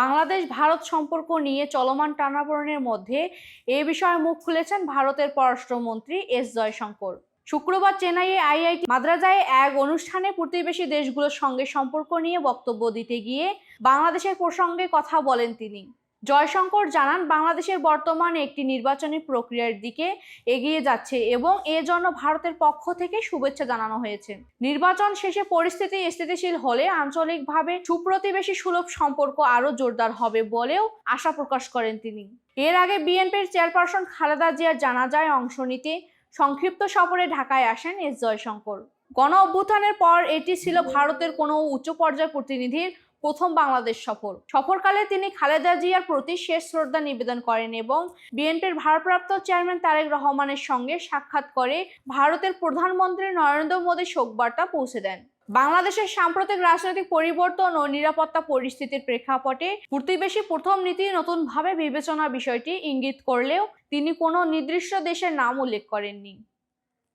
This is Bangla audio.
বাংলাদেশ ভারত সম্পর্ক নিয়ে চলমান টানাপোড়েনের মধ্যে এ বিষয়ে মুখ খুলেছেন ভারতের পররাষ্ট্রমন্ত্রী এস জয়শঙ্কর। শুক্রবার চেন্নাইয়ে আইআইটি মাদ্রাজায় এক অনুষ্ঠানে প্রতিবেশী দেশগুলোর সঙ্গে সম্পর্ক নিয়ে বক্তব্য দিতে গিয়ে বাংলাদেশের প্রসঙ্গে কথা বলেন তিনি। জয়শঙ্কর জানান, বাংলাদেশের বর্তমানে একটি নির্বাচনী প্রক্রিয়ার দিকে এগিয়ে যাচ্ছে এবং এ জন্য ভারতের পক্ষ থেকে শুভেচ্ছা জানানো হয়েছে। নির্বাচন শেষে পরিস্থিতি স্থিতিশীল হলে আঞ্চলিকভাবে সুপ্রতিবেশী সুলভ সম্পর্ক আরও জোরদার হবে বলেও আশা প্রকাশ করেন তিনি। এর আগে বিএনপির চেয়ারপারসন খালেদা জিয়ার জানাজায় অংশ নিতে সংক্ষিপ্ত সফরে ঢাকায় আসেন এস জয়শঙ্কর। গণ অভ্যুত্থানের পর এটি ছিল ভারতের কোনো উচ্চ পর্যায়ের প্রতিনিধির প্রথম বাংলাদেশ সফর। সফরকালে তিনি খালেদা জিয়ার প্রতি শেষ শ্রদ্ধা নিবেদন করেন এবং বিএনপির ভারপ্রাপ্ত চেয়ারম্যান তারেক রহমানের সঙ্গে সাক্ষাৎ করে ভারতের প্রধানমন্ত্রী নরেন্দ্র মোদী শোকবার্তা পৌঁছে দেন। বাংলাদেশের সাম্প্রতিক রাজনৈতিক পরিবর্তন ও নিরাপত্তা পরিস্থিতির প্রেক্ষাপটে প্রতিবেশী প্রথম নীতি নতুনভাবে বিবেচনা বিষয়টি ইঙ্গিত করলেও তিনি কোনো নির্দিষ্ট দেশের নাম উল্লেখ করেননি।